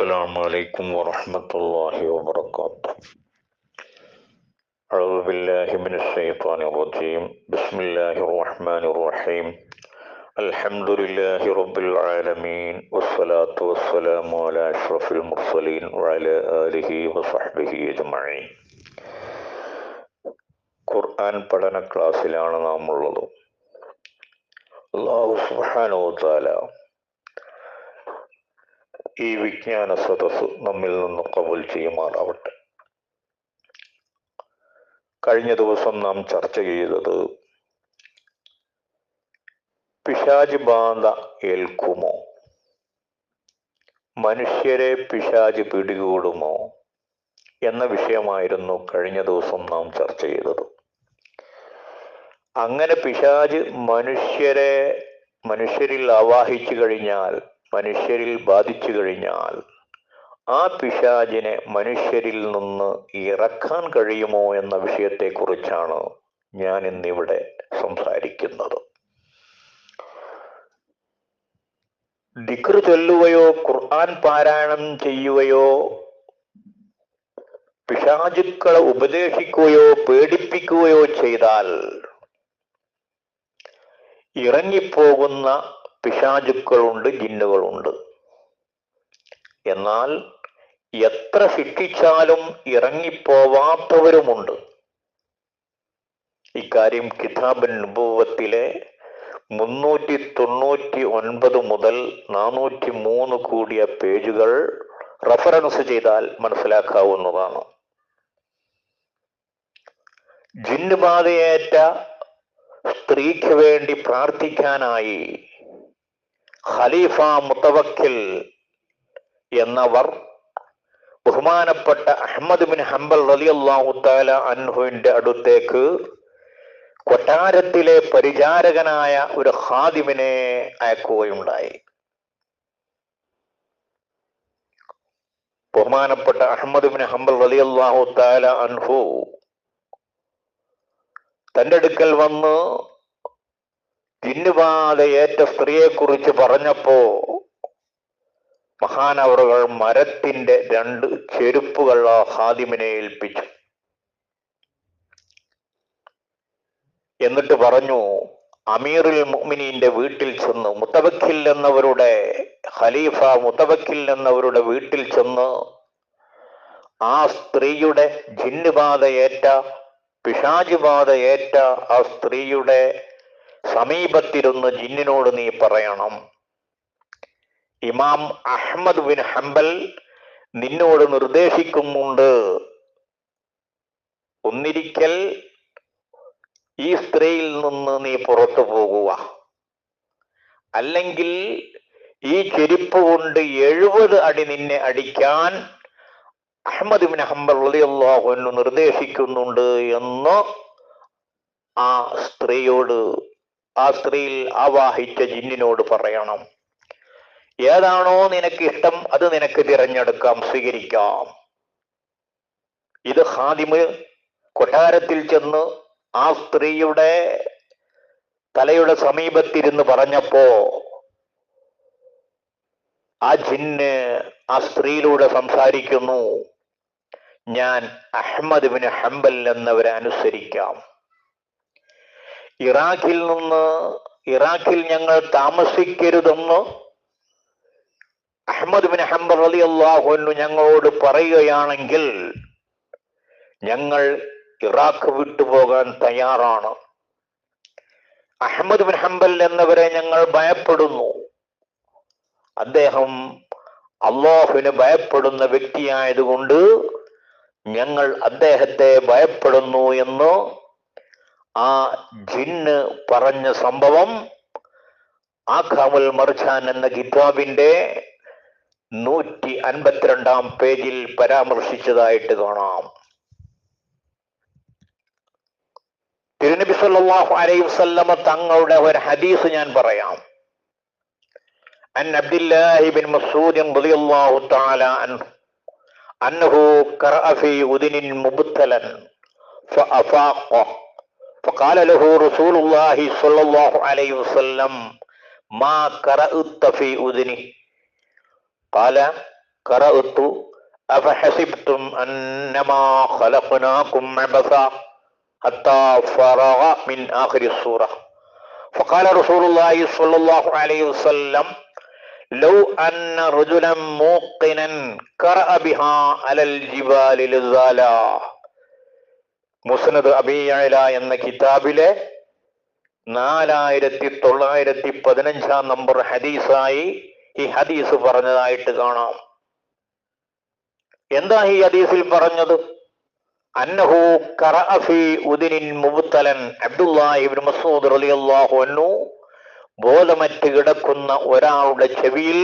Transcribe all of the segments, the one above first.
السلام عليكم ورحمة الله وبركاته أعوذ بالله من الشيطان الرجيم بسم الله الرحمن الرحيم الحمد لله رب العالمين والصلاة والسلام على أشرف المرسلين وعلى آله وصحبه أجمعين ഖുർആൻ പഠന ക്ലാസ്സിലാണ് നാം ഉള്ളത് അള്ളാഹു സുബ്ഹാനഹു വതആല ഈ വിജ്ഞാന സദസ് നമ്മിൽ നിന്ന് കബൂൽ ചെയ്യുമാറാവട്ടെ. കഴിഞ്ഞ ദിവസം നാം ചർച്ച ചെയ്തത് പിശാജ് ബാധ ഏൽക്കുമോ? മനുഷ്യരെ പിശാജ് പിടികൂടുമോ? എന്ന വിഷയമായിരുന്നു കഴിഞ്ഞ ദിവസം നാം ചർച്ച ചെയ്തത്. അങ്ങനെ പിശാജ് മനുഷ്യരെ മനുഷ്യരിൽ ആവാഹിച്ചു കഴിഞ്ഞാൽ മനുഷ്യരിൽ ബാധിച്ചു കഴിഞ്ഞാൽ ആ പിശാചിനെ മനുഷ്യരിൽ നിന്ന് ഇറക്കാൻ കഴിയുമോ എന്ന വിഷയത്തെക്കുറിച്ചാണ് ഞാൻ ഇന്നിവിടെ സംസാരിക്കുന്നത്. ദിക്ർ ചൊല്ലുകയോ ഖുർആൻ പാരായണം ചെയ്യുകയോ പിശാചുക്കളെ ഉപദേശിക്കുകയോ പേടിപ്പിക്കുകയോ ചെയ്താൽ ഇറങ്ങിപ്പോകുന്ന പിശാചുക്കളുണ്ട് ജിന്നുകളുണ്ട്. എന്നാൽ എത്ര ശിക്ഷിച്ചാലും ഇറങ്ങിപ്പോവാത്തവരുമുണ്ട്. ഇക്കാര്യം കിതാബൻ അനുഭവത്തിലെ മുന്നൂറ്റി തൊണ്ണൂറ്റി ഒൻപത് മുതൽ നാനൂറ്റി മൂന്ന് കൂടിയ പേജുകൾ റഫറൻസ് ചെയ്താൽ മനസ്സിലാക്കാവുന്നതാണ്. ജിന്നുബാധയേറ്റ സ്ത്രീക്ക് വേണ്ടി പ്രാർത്ഥിക്കാനായി ഖലീഫ മുത്തവക്കിൽ എന്നവർ ബഹുമാനപ്പെട്ട അഹമ്മദ് ബിൻ ഹംബൽ റലിയല്ലാഹു താല അൻഹുവിന്റെ അടുത്തേക്ക് കൊട്ടാരത്തിലെ പരിചാരകനായ ഒരു ഹാദിമിനെ അയക്കുകയുണ്ടായി. ബഹുമാനപ്പെട്ട അഹമ്മദ് ബിൻ ഹംബൽ റലിയല്ലാഹു താല അൻഹു തന്റെ അടുക്കൽ വന്ന് ജിന്നുബാധയേറ്റ സ്ത്രീയെ കുറിച്ച് പറഞ്ഞപ്പോ മഹാനവറുകൾ മരത്തിന്റെ രണ്ട് ചെരുപ്പുകൾ ആ ഹാദിമിനെ ഏൽപ്പിച്ചു. എന്നിട്ട് പറഞ്ഞു അമീറുൽ മുഅ്മിനീന്റെ വീട്ടിൽ ചെന്ന് മുത്തബക്കിൽ എന്നവരുടെ ഖലീഫ മുത്തബക്കിൽ എന്നവരുടെ വീട്ടിൽ ചെന്ന് ആ സ്ത്രീയുടെ ജിന്നുബാധയേറ്റ പിശാചുബാധയേറ്റ ആ സ്ത്രീയുടെ സമീപത്തിരുന്ന് ജിന്നിനോട് നീ പറയണം. ഇമാം അഹമ്മദ് ബിൻ ഹംബൽ നിന്നോട് നിർദ്ദേശിക്കുന്നുണ്ട്. ഒന്നിരിക്കൽ ഈ സ്ത്രീയിൽ നിന്ന് നീ പുറത്തു പോകുക. അല്ലെങ്കിൽ ഈ ചെരുപ്പ് കൊണ്ട് എഴുപത് അടി നിന്നെ അടിക്കാൻ അഹമ്മദ് ബിൻ ഹംബൽ റളിയല്ലാഹു നിർദ്ദേശിക്കുന്നുണ്ട് എന്ന് ആ സ്ത്രീയോട് ആ സ്ത്രീയിൽ ആവാഹിച്ച ജിന്നിനോട് പറയണം. ഏതാണോ നിനക്ക് ഇഷ്ടം അത് നിനക്ക് തിരഞ്ഞെടുക്കാം സ്വീകരിക്കാം. ഇത് ഹാദിമ് കൊട്ടാരത്തിൽ ചെന്ന് ആ സ്ത്രീയുടെ തലയുടെ സമീപത്തിരുന്ന് പറഞ്ഞപ്പോ ആ ജിന്ന് ആ സ്ത്രീയിലൂടെ സംസാരിക്കുന്നു. ഞാൻ അഹമ്മദ് ബിൻ ഹംബൽ എന്നവരെ അനുസരിക്കാം. ഇറാഖിൽ നിന്ന് ഇറാഖിൽ ഞങ്ങൾ താമസിക്കരുതെന്ന് അഹമ്മദ് ബിൻ ഹംബർ അലി അള്ളാഹു ഞങ്ങളോട് പറയുകയാണെങ്കിൽ ഞങ്ങൾ ഇറാഖ് വിട്ടുപോകാൻ തയ്യാറാണ്. അഹമ്മദ് ബിൻ ഹംബൽ എന്നവരെ ഞങ്ങൾ ഭയപ്പെടുന്നു. അദ്ദേഹം അള്ളാഹുവിന് ഭയപ്പെടുന്ന വ്യക്തിയായതുകൊണ്ട് ഞങ്ങൾ അദ്ദേഹത്തെ ഭയപ്പെടുന്നു എന്ന് ആ ജിന്ന് പറഞ്ഞ സംഭവം ആഖാമുൽ മർജാൻ എന്ന കിതാബിന്റെ നൂറ്റി അൻപത്തിരണ്ടാം പേജിൽ പരാമർശിച്ചതായിട്ട് കാണാം. തിരുനബി സല്ലാഹു അലൈ വസ്ല്ലമ തങ്ങളുടെ ഒരു ഹദീസ് ഞാൻ പറയാം. അൻ അബ്ദുല്ലാഹിബിൻ റളിയല്ലാഹു തആല അൻഹു ഖറഅ ഫീ فقال له رسول الله صلى الله عليه وسلم ما قرأت في أذني؟ قال قرأت أفحسبتم أنما خلقناكم عبثا حتى فرغ من آخر السورة. فقال رسول الله صلى الله عليه وسلم لو أن رجلا موقنا قرأ بها على الجبال لزالا മുസ്നദ് അബിയല എന്ന കിതാബിലെ നാലായിരത്തി തൊള്ളായിരത്തി പതിനഞ്ചാം നമ്പർ ഹദീസായി ഈ ഹദീസ് പറഞ്ഞതായിട്ട് കാണാം എന്താ ഈ ഹദീസിൽ പറഞ്ഞത് അന്നഹു കറഅഫി ഉദിനിൻ മുബുത്തലൻ ഇബ്നു മസ്ഊദ് റളിയല്ലാഹു അൻഹു ബോധമറ്റ് കിടക്കുന്ന ഒരാളുടെ ചെവിയിൽ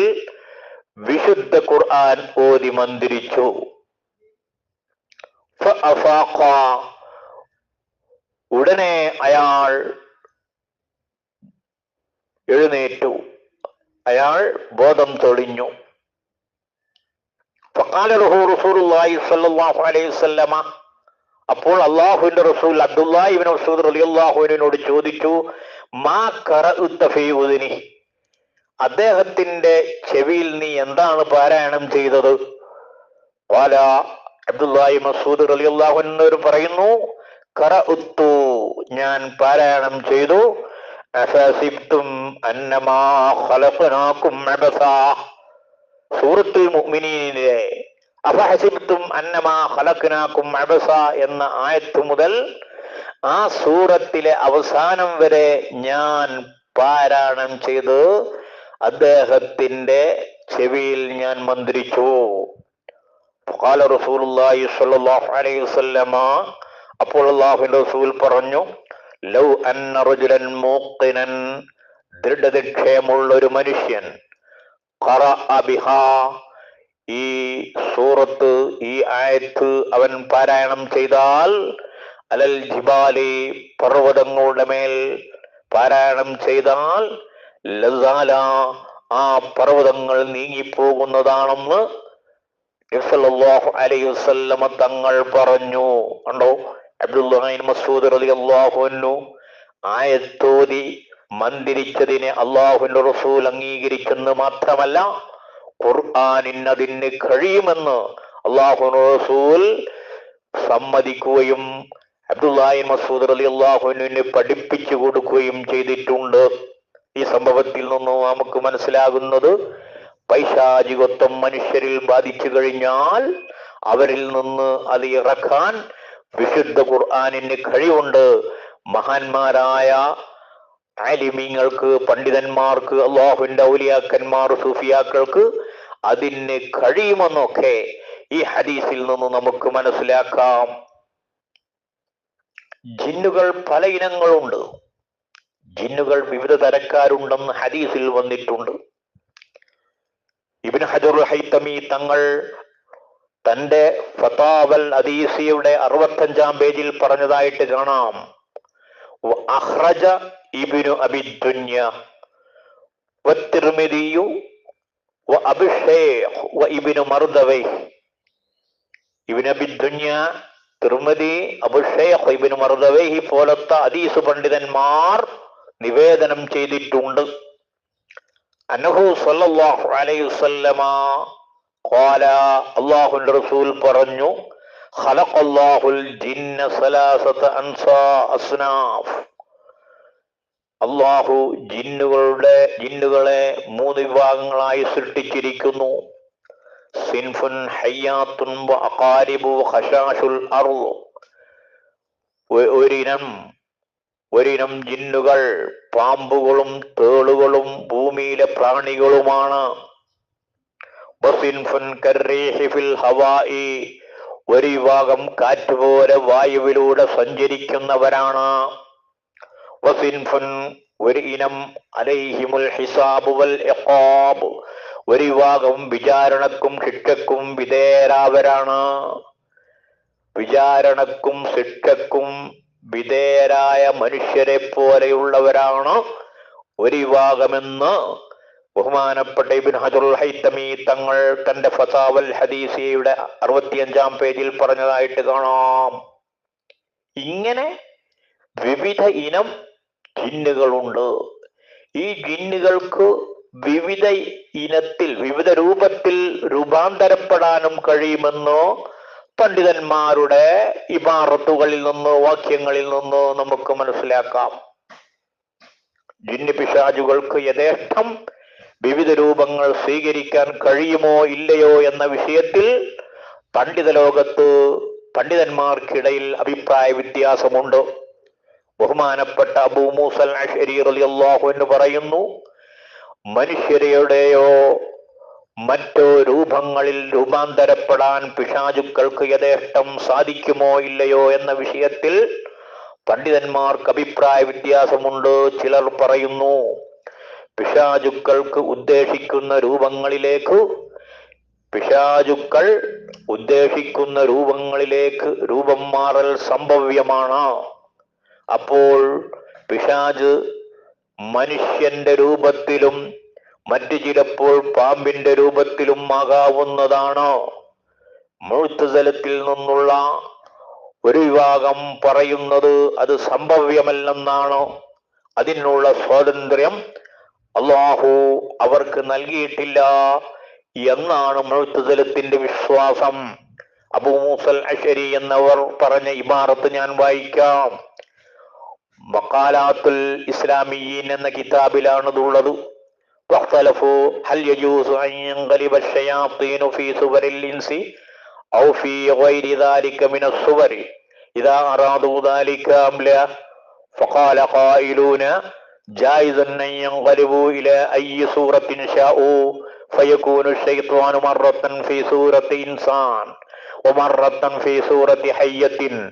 വിശുദ്ധ ഖുർആൻ ഓതി മന്ദിരിച്ചു. ഉടനെ അയാൾ എഴുന്നേറ്റു. അയാൾ ബോധം തെളിഞ്ഞു. അപ്പോൾ അള്ളാഹുവിന്റെ റസൂൽ അബ്ദുല്ലാഹുവിനോട് ചോദിച്ചു മാ ഉദ്നി? അദ്ദേഹത്തിന്റെ ചെവിയിൽ നീ എന്താണ് പാരായണം ചെയ്തത്? ഖാല അബ്ദുല്ലാഹി മസൂദ് റളിയല്ലാഹു അൻഹു പറയുന്നു ഖറഅത്തു ഞാൻ പാരായണം ചെയ്തു. അഫസിബ്തും അന്നമാ ഖലഖനാകും അബസാ സൂറത്തുൽ മുഅ്മിനീനിലെ അഫഹസിബ്തും അന്നമാ ഖലഖനാകും അബസ എന്ന ആയത്ത് മുതൽ ആ സൂറത്തിലെ അവസാനം വരെ ഞാൻ പാരായണം ചെയ്ത്. അദ്ദേഹത്തിന്റെ ചെവിയിൽ ഞാൻ മന്ത്രിച്ചു. ഖാല റസൂലുള്ളാഹി സ്വല്ലല്ലാഹു അലൈഹി വസല്ലമ അപ്പോൾ അള്ളാഹുവിന്റെ റസൂൽ പറഞ്ഞു ലൗ അന്ന മൂക്കിനൻ ദൃഢദിക്ഷയമുള്ള ഒരു മനുഷ്യൻ ഖറഅ ബിഹാ. ഈ സൂറത്ത് ഈ ആയത്ത് അവൻ പാരായണം ചെയ്താൽ അലൽ ജിബാലി പർവതങ്ങളുടെ മേൽ പാരായണം ചെയ്താൽ ലസാല ആ പർവതങ്ങൾ നീങ്ങിപ്പോകുന്നതാണെന്ന് അലൈഹി വസല്ലമ തങ്ങൾ പറഞ്ഞു. കണ്ടോ? അബ്ദുല്ലാഹിൻ മസൂദ് റളിയല്ലാഹു അൻഹു ആയത്തോതി മന്ദിരിച്ചതിനെ അള്ളാഹുവിന്റെ റസൂൽ അംഗീകരിക്കുന്നു മാത്രമല്ല ഖുർആാനിന് അതിന് കഴിയുമെന്ന് അള്ളാഹു റസൂൽ സമ്മതിക്കുകയും അബ്ദുല്ലാഹിൻ മസൂദ് അലി അള്ളാഹുവിനെ പഠിപ്പിച്ചു കൊടുക്കുകയും ചെയ്തിട്ടുണ്ട്. ഈ സംഭവത്തിൽ നിന്നും നമുക്ക് മനസ്സിലാകുന്നത് പൈശാചികത്വം മനുഷ്യരിൽ ബാധിച്ചു കഴിഞ്ഞാൽ അവരിൽ നിന്ന് അത് ഇറക്കാൻ വിശുദ്ധ ഖുർആാനിന് കഴിവുണ്ട്. മഹാന്മാരായ ആലിമീങ്ങൾക്ക് പണ്ഡിതന്മാർക്ക് അള്ളാഹുവിന്റെ ഔലിയാക്കന്മാർ സൂഫിയാക്കൾക്ക് അതിന് കഴിയുമെന്നൊക്കെ ഈ ഹദീസിൽ നിന്ന് നമുക്ക് മനസ്സിലാക്കാം. ജിന്നുകൾ പല ഇനങ്ങളുണ്ട്. ജിന്നുകൾ വിവിധ തരക്കാരുണ്ടെന്ന് ഹദീസിൽ വന്നിട്ടുണ്ട്. ഇബിൻ ഹജറുൽ ഹൈത്തമി തങ്ങൾ തന്റെ ഫതാവൽ അദീസിയുടെ അറുപത്തഞ്ചാം പേജിൽ പറഞ്ഞതായിട്ട് കാണാം. അഹ്റജ ഇബിനു അബിദ്ദുന്യ വത്തിർമിദിയു വ അഭിഷേഖ് വ ഇബിനു മർദവൈ. ഇബിനു അബിദ്ദുന്യ തിർമതി വ ഇബിനു മർദവൈഹി പോലത്തെ അദീസ് പണ്ഡിതന്മാർ നിവേദനം ചെയ്തിട്ടുണ്ട്. അനഹു സല്ലല്ലാഹു അലൈഹി വസല്ലമ ഖാല അല്ലാഹുവിന്റെ റസൂൽ പറഞ്ഞു അള്ളാഹു ജിന്നുകളുടെ ജിന്നുകളെ മൂന്ന് വിഭാഗങ്ങളായി സൃഷ്ടിച്ചിരിക്കുന്നു. സിൻഫുൻ ഹയ്യാത്തുൻ ഖശാഷുൽ അർൾ ഒ- ഒരിനം ഒരിനം ജിന്നുകൾ പാമ്പുകളും തേളുകളും ഭൂമിയിലെ പ്രാണികളുമാണ്. ഒരു വിഭാഗം കാറ്റുപോലെ വായുവിലൂടെ സഞ്ചരിക്കുന്നവരാണ്. ഒരു ഇനം അലൈഹിമുൽ ഹിസാബ് വൽ ഇഖാബ്. ഒരു വിഭാഗം വിചാരണക്കും ശിക്ഷക്കും വിധേയരാവരാണ്. വിചാരണക്കും ശിക്ഷക്കും വിധേയരായ മനുഷ്യരെ പോലെയുള്ളവരാണ് ഒരു വിഭാഗമെന്ന് ബഹുമാനപ്പെട്ട ഇബിൻ ഹജറുൽ ഹൈത്തമി തങ്ങൾ തന്റെ ഫസാവൽ ഹദീസിയുടെ അറുപത്തിയഞ്ചാം പേജിൽ പറഞ്ഞതായിട്ട് കാണാം. ഇങ്ങനെ വിവിധ ഇനം ജിന്നുകളുണ്ട്. ഈ ജിന്നുകൾക്ക് വിവിധ ഇനത്തിൽ വിവിധ രൂപത്തിൽ രൂപാന്തരപ്പെടാനും കഴിയുമെന്നോ പണ്ഡിതന്മാരുടെ ഇമാറത്തുകളിൽ നിന്നോ വാക്യങ്ങളിൽ നിന്നോ നമുക്ക് മനസ്സിലാക്കാം. ജിന്നു പിശാചുകൾക്ക് യഥേഷ്ടം വിവിധ രൂപങ്ങൾ സ്വീകരിക്കാൻ കഴിയുമോ ഇല്ലയോ എന്ന വിഷയത്തിൽ പണ്ഡിത ലോകത്ത് പണ്ഡിതന്മാർക്കിടയിൽ അഭിപ്രായ വ്യത്യാസമുണ്ട്. ബഹുമാനപ്പെട്ട അബൂ മൂസൽ എന്ന് പറയുന്നു മനുഷ്യരുടെയോ മറ്റോ രൂപങ്ങളിൽ രൂപാന്തരപ്പെടാൻ പിശാചുക്കൾക്ക് യഥേഷ്ടം സാധിക്കുമോ ഇല്ലയോ എന്ന വിഷയത്തിൽ പണ്ഡിതന്മാർക്ക് അഭിപ്രായ വ്യത്യാസമുണ്ട്. ചിലർ പറയുന്നു പിശാചുക്കൾക്ക് ഉദ്ദേശിക്കുന്ന രൂപങ്ങളിലേക്ക് പിശാചുക്കൾ ഉദ്ദേശിക്കുന്ന രൂപങ്ങളിലേക്ക് രൂപം മാറൽ സംഭവ്യമാണ്. അപ്പോൾ പിശാജ് മനുഷ്യന്റെ രൂപത്തിലും മറ്റു ചിലപ്പോൾ പാമ്പിന്റെ രൂപത്തിലും ആകാവുന്നതാണ്. മുഴുത്തുതലത്തിൽ നിന്നുള്ള ഒരു വിഭാഗം പറയുന്നത് അത് സംഭവ്യമല്ലെന്നാണ്. അതിനുള്ള സ്വാതന്ത്ര്യം അള്ളാഹു അവർക്ക് നൽകിയിട്ടില്ല എന്നാണ് മുഴുത്തുതലത്തിന്റെ വിശ്വാസം അബൂ മൂസൽ അഷരി എന്നവർ പറഞ്ഞ ഇമാറത്ത് ഞാൻ വായിക്കാം മക്കാലാത്തുൽ ഇസ്ലാമിയീൻ എന്ന കിതാബിലാണ് ഇതുള്ളത് واختلفوا هل يجوز أن ينقلب الشياطين في صور الإنس أو في غير ذلك من الصور إذا أرادوا ذلك أم لا فقال قائلون جائز أن ينقلبوا إلى أي صورة شاءوا فيكون الشيطان مرة في صورة إنسان ومرة في صورة حية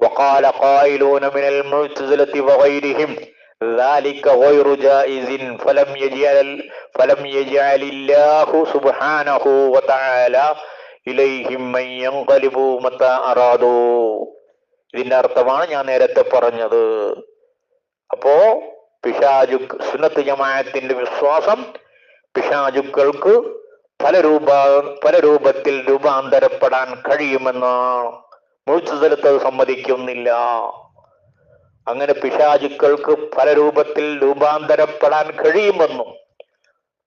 وقال قائلون من المعتزلة وغيرهم ذلك غير جائز فلم يجعل فلم يجعل الله سبحانه وتعالى إليهم من ينقلبوا متى أرادوا ഇതിന്റെ അർത്ഥമാണ് ഞാൻ നേരത്തെ പറഞ്ഞത് അപ്പോ പിശാചു സുന്നത്ത് ജമാഅത്തിന്റെ വിശ്വാസം പിശാചുക്കൾക്ക് പല രൂപ പല രൂപത്തിൽ രൂപാന്തരപ്പെടാൻ കഴിയുമെന്നാണ് മുഴുത്തതലത്ത് അത് സമ്മതിക്കുന്നില്ല. അങ്ങനെ പിശാചുക്കൾക്ക് പല രൂപത്തിൽ രൂപാന്തരപ്പെടാൻ കഴിയുമെന്നും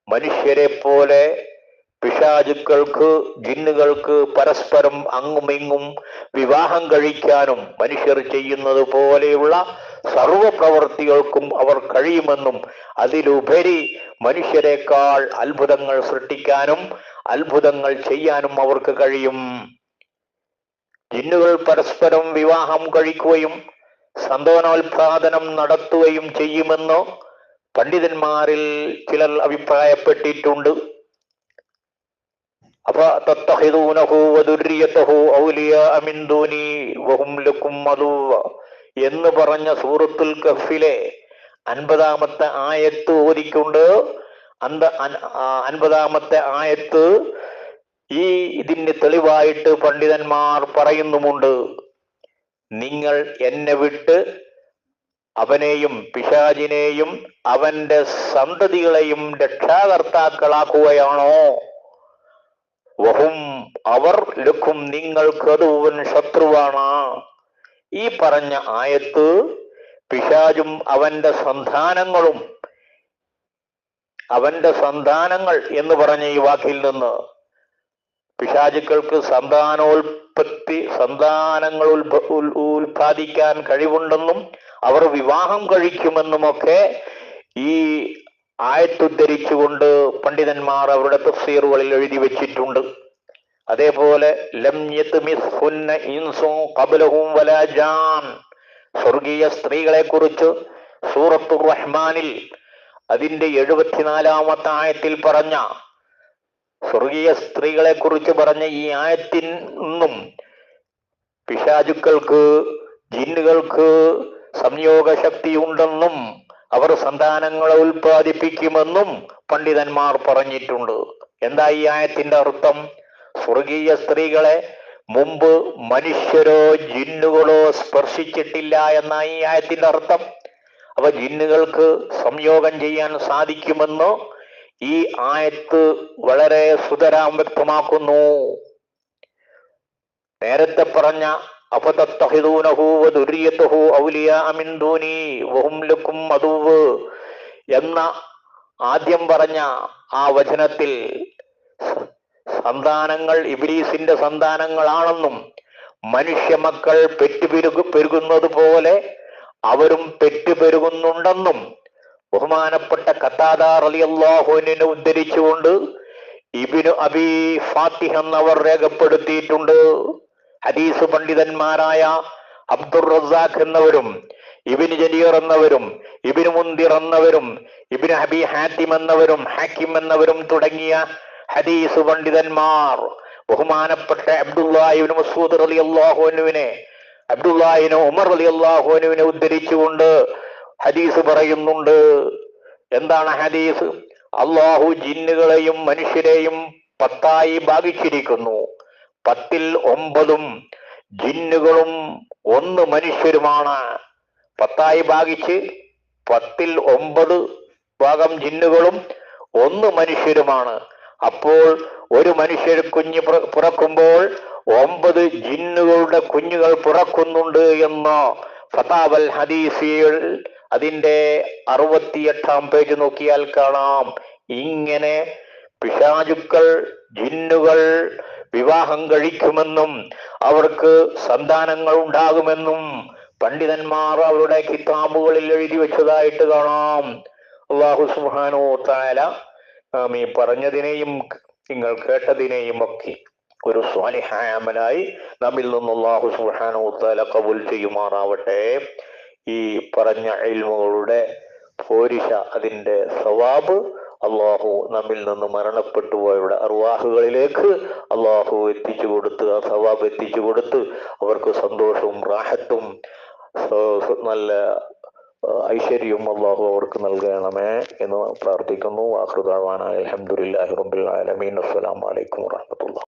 മനുഷ്യരെ പോലെ പിശാചുക്കൾക്ക് ജിന്നുകൾക്ക് പരസ്പരം അങ്ങുമിങ്ങും വിവാഹം കഴിക്കാനും മനുഷ്യർ ചെയ്യുന്നത് പോലെയുള്ള സർവ പ്രവർത്തികൾക്കും അവർ കഴിയുമെന്നും അതിലുപരി മനുഷ്യരെക്കാൾ അത്ഭുതങ്ങൾ സൃഷ്ടിക്കാനും അത്ഭുതങ്ങൾ ചെയ്യാനും അവർക്ക് കഴിയും. ജിന്നുകൾ പരസ്പരം വിവാഹം കഴിക്കുകയും സന്തോനോത്പാദനം നടത്തുകയും ചെയ്യുമെന്ന് പണ്ഡിതന്മാരിൽ ചിലർ അഭിപ്രായപ്പെട്ടിട്ടുണ്ട്. അപ്പൊ തത്തഹിദൂനഹു ലക്കും എന്ന് പറഞ്ഞ സൂറത്തുൽ കഫിലെ അൻപതാമത്തെ ആയത്ത് ഓതിക്കൊണ്ട് അന്ത അൻപതാമത്തെ ആയത്ത് ഈ ഇതിന് തെളിവായിട്ട് പണ്ഡിതന്മാർ പറയുന്നുമുണ്ട്. നിങ്ങൾ എന്നെ വിട്ട് അവനെയും പിശാചിനെയും അവന്റെ സന്തതികളെയും രക്ഷാകർത്താക്കളാക്കുകയാണോ? വഹും അവർ ലഘും നിങ്ങൾക്കതുവൻ ശത്രുവാണ്. ഈ പറഞ്ഞ ആയത്ത് പിശാജും അവന്റെ സന്താനങ്ങളും അവന്റെ സന്താനങ്ങൾ എന്ന് പറഞ്ഞ ഈ വാക്കിൽ നിന്ന് പിശാചുക്കൾക്ക് സന്താനോൽപത്തി സന്താനങ്ങൾ ഉൽപാദിക്കാൻ കഴിവുണ്ടെന്നും അവർ വിവാഹം കഴിക്കുമെന്നുമൊക്കെ ഈ ആയത്തുദ്ധരിച്ചുകൊണ്ട് പണ്ഡിതന്മാർ അവരുടെ തഫ്സീറുകളിൽ എഴുതി വെച്ചിട്ടുണ്ട്. അതേപോലെ സ്വർഗീയ സ്ത്രീകളെ കുറിച്ച് സൂറത്തു റഹ്മാനിൽ അതിന്റെ എഴുപത്തിനാലാമത്തെ ആയത്തിൽ പറഞ്ഞ സ്വർഗീയ സ്ത്രീകളെ കുറിച്ച് പറഞ്ഞ ഈ ആയത്തിൽ നിന്നും പിശാചുക്കൾക്ക് ജിന്നുകൾക്ക് സംയോഗ ശക്തി ഉണ്ടെന്നും അവർ സന്താനങ്ങളെ ഉൽപ്പാദിപ്പിക്കുമെന്നും പണ്ഡിതന്മാർ പറഞ്ഞിട്ടുണ്ട്. എന്താ ഈ ആയത്തിന്റെ അർത്ഥം? സ്വർഗീയ സ്ത്രീകളെ മുമ്പ് മനുഷ്യരോ ജിന്നുകളോ സ്പർശിച്ചിട്ടില്ല എന്ന ഈ ആയത്തിന്റെ അർത്ഥം. അവ ജിന്നുകൾക്ക് സംയോഗം ചെയ്യാൻ സാധിക്കുമെന്ന് ഈ ആയത്ത് വളരെ സുതരാം വ്യക്തമാക്കുന്നു. നേരത്തെ പറഞ്ഞ എന്ന ആദ്യം പറഞ്ഞ ആ വചനത്തിൽ സന്താനങ്ങൾ ഇബ്ലീസിന്റെ സന്താനങ്ങളാണെന്നും മനുഷ്യ മക്കൾ പെറ്റുപെരുകു പെരുകുന്നത് പോലെ അവരും പെറ്റുപെരുകുന്നുണ്ടെന്നും ബഹുമാനപ്പെട്ട കത്താദാർ അലി അള്ളാഹുവിനെ ഉദ്ധരിച്ചുകൊണ്ട് ഇബിനു അബി ഫാത്തിഹ് എന്നവർ രേഖപ്പെടുത്തിയിട്ടുണ്ട്. ഹദീസ് പണ്ഡിതന്മാരായ അബ്ദുർ റസാഖ് എന്നവരും ഇബിന് ജലീർ എന്നവരും ഇബിന് മുന്തിർ എന്നവരും ഇബിന് ഹബി ഹാത്തിം എന്നവരും ഹാക്കിം എന്നവരും തുടങ്ങിയ ഹദീസ് പണ്ഡിതന്മാർ ബഹുമാനപ്പെട്ട അബ്ദുല്ലാഹിബിന് മസൂദ് അലി അൻഹുവിനെ അബ്ദുല്ലാഹിന് ഉമർ അലി അൻഹുവിനെ ഉദ്ധരിച്ചുകൊണ്ട് ഹദീസ് പറയുന്നുണ്ട്. എന്താണ് ഹദീസ്? അള്ളാഹു ജിന്നുകളെയും മനുഷ്യരെയും പത്തായി ഭാഗിച്ചിരിക്കുന്നു. പത്തിൽ ഒമ്പതും ജിന്നുകളും ഒന്ന് മനുഷ്യരുമാണ്. പത്തായി ഭാഗിച്ച് പത്തിൽ ഒമ്പത് ഭാഗം ജിന്നുകളും ഒന്ന് മനുഷ്യരുമാണ്. അപ്പോൾ ഒരു മനുഷ്യർ കുഞ്ഞ് പുറക്കുമ്പോൾ ഒമ്പത് ജിന്നുകളുടെ കുഞ്ഞുകൾ പുറക്കുന്നുണ്ട് എന്ന് ഫതാവൽ ഹദീസിൽ അതിന്റെ അറുപത്തിയെട്ടാം പേജ് നോക്കിയാൽ കാണാം. ഇങ്ങനെ പിശാചുക്കൾ ജിന്നുകൾ വിവാഹം കഴിക്കുമെന്നും അവർക്ക് സന്താനങ്ങൾ ഉണ്ടാകുമെന്നും പണ്ഡിതന്മാർ അവരുടെ കിതാബുകളിൽ എഴുതി വെച്ചതായിട്ട് കാണാം. അള്ളാഹു സുഹാനോ താല നാം ഈ പറഞ്ഞതിനെയും നിങ്ങൾ കേട്ടതിനെയും ഒക്കെ ഒരു സ്വാലിഹായ അമലായി നമ്മിൽ നിന്നുള്ള അള്ളാഹു കബൂൽ ചെയ്യുമാറാവട്ടെ. ഈ പറഞ്ഞ ഇൽമുകളുടെ പോരിശ അതിന്റെ സവാബ് അള്ളാഹു നമ്മിൽ നിന്ന് മരണപ്പെട്ടു പോയവരുടെ അറുവാഹുകളിലേക്ക് അള്ളാഹു എത്തിച്ചു കൊടുത്ത് ആ സവാബ് എത്തിച്ചു കൊടുത്ത് അവർക്ക് സന്തോഷവും റാഹത്തും നല്ല ഐശ്വര്യവും അള്ളാഹു അവർക്ക് നൽകണമേ എന്ന് പ്രാർത്ഥിക്കുന്നു. ആഹൃദാവാന അലഹമുല്ലാഹി റബ്ബിൽ ആലമീൻ. അസ്സലാമു അലൈക്കും വറഹ്മത്തുള്ളാഹി